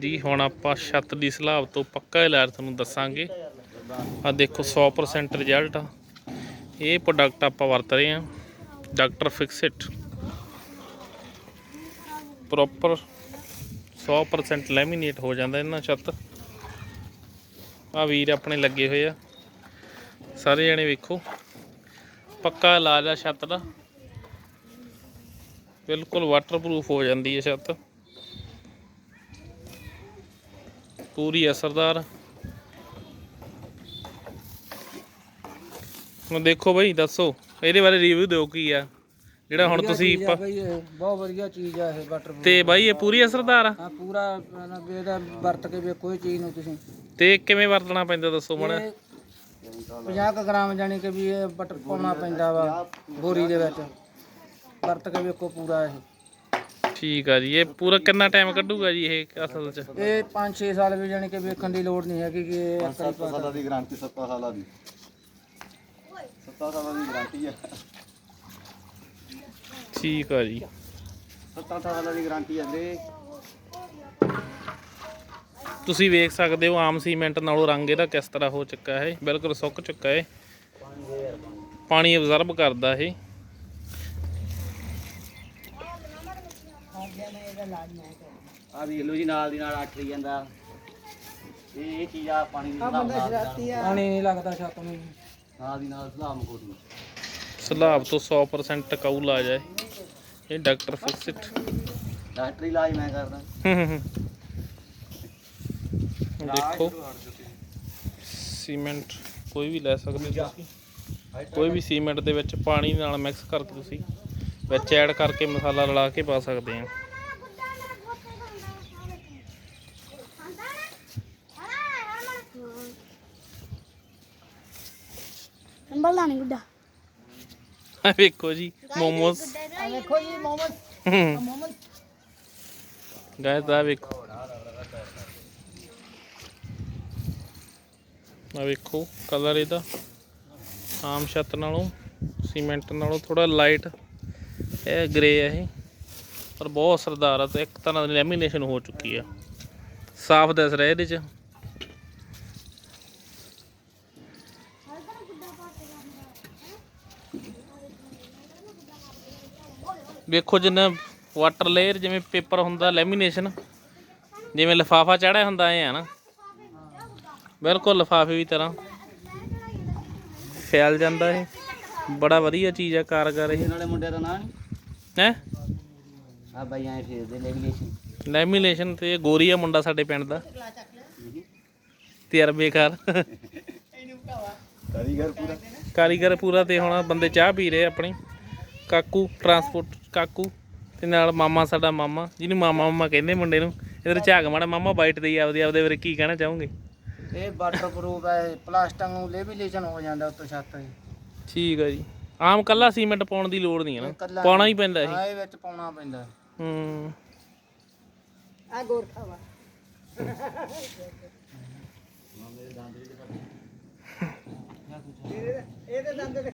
ਜੀ, ਹੁਣ ਆਪਾਂ ਛੱਤ ਦੀ ਸਲਾਬ ਤੋਂ ਪੱਕਾ ਇਲਾਜ ਤੁਹਾਨੂੰ ਦੱਸਾਂਗੇ। ਆ ਦੇਖੋ 100% ਰਿਜ਼ਲਟ ਆ। ਇਹ ਪ੍ਰੋਡਕਟ ਆਪਾਂ ਵਰਤ ਰਹੇ ਹਾਂ ਡਾਕਟਰ ਫਿਕਸਿਟ ਪ੍ਰੋਪਰ 100% ਲੈਮੀਨੇਟ ਹੋ ਜਾਂਦਾ ਇਹਨਾਂ ਛੱਤ। ਆ ਵੀਰ ਆਪਣੇ ਲੱਗੇ ਹੋਏ ਆ। ਸਾਰੇ ਜਣੇ ਵੇਖੋ, ਪੱਕਾ ਇਲਾਜ ਆ ਛੱਤ ਦਾ। ਬਿਲਕੁਲ ਵਾਟਰਪ੍ਰੂਫ ਹੋ ਜਾਂਦੀ ਹੈ ਛੱਤ। ਪੂਰੀ ਅਸਰਦਾਰ ਹੁਣ ਦੇਖੋ ਬਈ ਦੱਸੋ ਇਹਦੇ ਬਾਰੇ ਰਿਵਿਊ ਦਿਓ ਕੀ ਆ। ਜਿਹੜਾ ਹੁਣ ਤੁਸੀਂ ਪ- ਬਈ ਇਹ ਬਹੁਤ ਵਧੀਆ ਚੀਜ਼ ਆ ਇਹ ਬਟਰ ਤੇ ਬਾਈ ਇਹ ਪੂਰੀ ਅਸਰਦਾਰ ਆ ਹਾਂ ਪੂਰਾ ਨਾ ਵੀ ਇਹਦਾ ਵਰਤ ਕੇ ਵੀ ਕੋਈ ਚੀਜ਼ ਨੂੰ ਤੁਸੀਂ। ਤੇ ਕਿਵੇਂ ਵਰਤਣਾ ਪੈਂਦਾ ਦੱਸੋ ਮਣਾ ਇਹ 50 ਕੁ ਗ੍ਰਾਮ ਜਾਨੀ ਕਿ ਵੀ ਇਹ ਬਟਰ ਪਾਉਣਾ ਪੈਂਦਾ ਵਾ ਬੋਰੀ ਦੇ ਵਿੱਚ। ਵਰਤ ਕੇ ਵੇਖੋ ਪੂਰਾ ਇਹ। ਠੀਕ ਆ ਜੀ ਇਹ ਪੂਰਾ ਕਿੰਨਾ ਟਾਈਮ ਕੱਢੂਗਾ ਜੀ ਇਹ ਅਸਲ 'ਚ? ਇਹ 5-6 ਸਾਲ ਵੀ ਜਾਨੀ ਕਿ ਵੇਖਣ ਦੀ ਲੋੜ ਨਹੀਂ ਹੈਗੀ ਕਿ ਇਹ ਇੱਕ ਵਾਰੀ ਪਾ ਸਾਲਾਂ ਦੀ ਗਾਰੰਟੀ 7 ਸਾਲਾਂ ਦੀ। 7 ਸਾਲਾਂ ਦੀ ਗਾਰੰਟੀ ਹੈ ਠੀਕ ਆ ਜੀ। 7 ਸਾਲਾਂ ਦੀ ਗਾਰੰਟੀ ਹੈ ਦੇ ਤੁਸੀਂ ਵੇਖ ਸਕਦੇ ਹੋ ਆਮ ਸੀਮੈਂਟ ਨਾਲੋਂ ਰੰਗ ਇਹਦਾ ਕਿਸ ਤਰ੍ਹਾਂ ਹੋ ਚੁੱਕਾ ਹੈ। ਬਿਲਕੁਲ ਸੁੱਕ ਚੁੱਕਾ ਹੈ। ਪਾਣੀ ਅਬਜ਼ਰਬ ਕਰਦਾ ਇਹ। ਆ ਵੇਖ ਲਓ ਜੀ ਨਾਲ ਦੀ ਨਾਲ ਅੱਠ ਰਹੀ ਜਾਂਦਾ। ਇਹ ਇਹ ਚੀਜ਼ ਆ ਪਾਣੀ ਦੀ ਪਾਣੀ ਨਹੀਂ ਲੱਗਦਾ ਛੱਤ ਨੂੰ। ਨਾਲ ਦੀ ਨਾਲ ਸਲਾਮ ਕੋਟ ਨੂੰ ਸਲਾਬ ਤੋਂ 100% ਟਿਕਾਊ ਲਾ ਜਾਏ। ਇਹ ਡਾਕਟਰ ਫਿਕਸਿਟ ਡਾਕਟਰੀ ਇਲਾਜ ਮੈਂ ਕਰਦਾ। ਦੇਖੋ। ਸੀਮੈਂਟ ਕੋਈ ਵੀ ਲੈ ਸਕਦੇ ਤੁਸੀਂ। ਕੋਈ ਵੀ ਸੀਮੈਂਟ ਦੇ ਵਿੱਚ ਪਾਣੀ ਨਾਲ ਮਿਕਸ ਕਰਕੇ ਤੁਸੀਂ। ਵਿੱਚ ਐਡ ਕਰਕੇ ਮਸਾਲਾ ਰਲਾ ਕੇ ਪਾ ਸਕਦੇ ਆ। ਨਹੀਂ ਗੁੱਡਾ। ਵੇਖੋ ਜੀ ਮੋਮੋਸ। ਵੇਖੋ ਜੀ ਮੋਮਸ। ਗਾਇਸ ਦਾ ਵੇਖੋ। ਆ ਵੇਖੋ ਕਲਰ ਇਹਦਾ। ਆਮ ਛੱਤ ਨਾਲੋਂ ਸੀਮੈਂਟ ਨਾਲੋਂ ਥੋੜਾ ਲਾਈਟ ਇਹ ਗ੍ਰੇ ਹੈ ਇਹ। ਪਰ ਬਹੁਤ ਅਸਰਦਾਰ ਆ ਤੇ ਇੱਕ ਤਰ੍ਹਾਂ ਦੀ ਲੈਮੀਨੇਸ਼ਨ ਹੋ ਚੁੱਕੀ ਆ। ਸਾਫ਼ ਦਿਸ ਰਿਹਾ ਇਹਦੇ ਚ। ਵੇਖੋ ਜਿੰਨਾ ਵਾਟਰ ਲੇਅਰ ਜਿਵੇਂ ਪੇਪਰ ਹੁੰਦਾ ਲੈਮੀਨੇਸ਼ਨ ਜਿਵੇਂ ਲਿਫਾਫਾ ਚੜਿਆ ਹੁੰਦਾ ਐ ਆ ਨਾ। ਬਿਲਕੁਲ ਲਿਫਾਫੇ ਦੀ ਤਰ੍ਹਾਂ। ਫੈਲ ਜਾਂਦਾ ਇਹ। ਬੜਾ ਵਧੀਆ ਚੀਜ਼ ਆ ਕਾਰਗਰ ਇਹ। ਨਾਲੇ ਮੁੰਡੇ ਦਾ ਨਾਂ ਹੈ? ਆ ਬਾਈ ਐ ਫੇਰ ਦੇ ਲੈਗੀਲੇਸ਼ਨ ਲੈਮੀਨੇਸ਼ਨ ਤੇ ਇਹ ਗੋਰੀ ਆ ਮੁੰਡਾ ਸਾਡੇ ਪਿੰਡ ਦਾ। ਤਜਰਬੇਕਾਰ ਕਾਰੀਗਰ ਪੂਰਾ। ਕਾਰੀਗਰ ਪੂਰਾ ਤੇ ਹੁਣ ਬੰਦੇ ਚਾਹ ਪੀ ਰਹੇ ਆਪਣੀ। ਕਾਕੂ ਟਰਾਂਸਪੋਰਟ ਕਾਕੂ ਤੇ ਨਾਲ ਮਾਮਾ ਸਾਡਾ ਮਾਮਾ ਜਿਹਨੂੰ ਮਾਮਾ ਮਾਮਾ ਕਹਿੰਦੇ ਮੁੰਡੇ ਨੂੰ। ਇਧਰ ਝਾਕ ਮਾੜਾ ਮਾਮਾ ਬਾਈਟ ਦੇਈ ਆਪਦੇ ਆਪਦੇ ਬਾਰੇ ਕੀ ਕਹਿਣਾ ਚਾਹੋਗੇ? ਇਹ ਵਾਟਰ ਪ੍ਰੂਫ ਹੈ ਪਲਾਸਟਿਕ ਨੂੰ ਲੇਬੀਲੇਸ਼ਨ ਹੋ ਜਾਂਦਾ ਉੱਤੋਂ ਛੱਤ ਦੀ ਠੀਕ ਆ ਜੀ। ਆਮ ਕੱਲਾ ਸੀਮੈਂਟ ਪਾਉਣ ਦੀ ਲੋੜ ਨਹੀਂ ਹੈ ਨਾ। ਪਾਉਣਾ ਹੀ ਪੈਂਦਾ ਇਹ। ਹਾਂ ਇਹ ਵਿੱਚ ਪਾਉਣਾ ਪੈਂਦਾ। ਹੂੰ। ਆ ਗੋਰਖਾ ਵਾ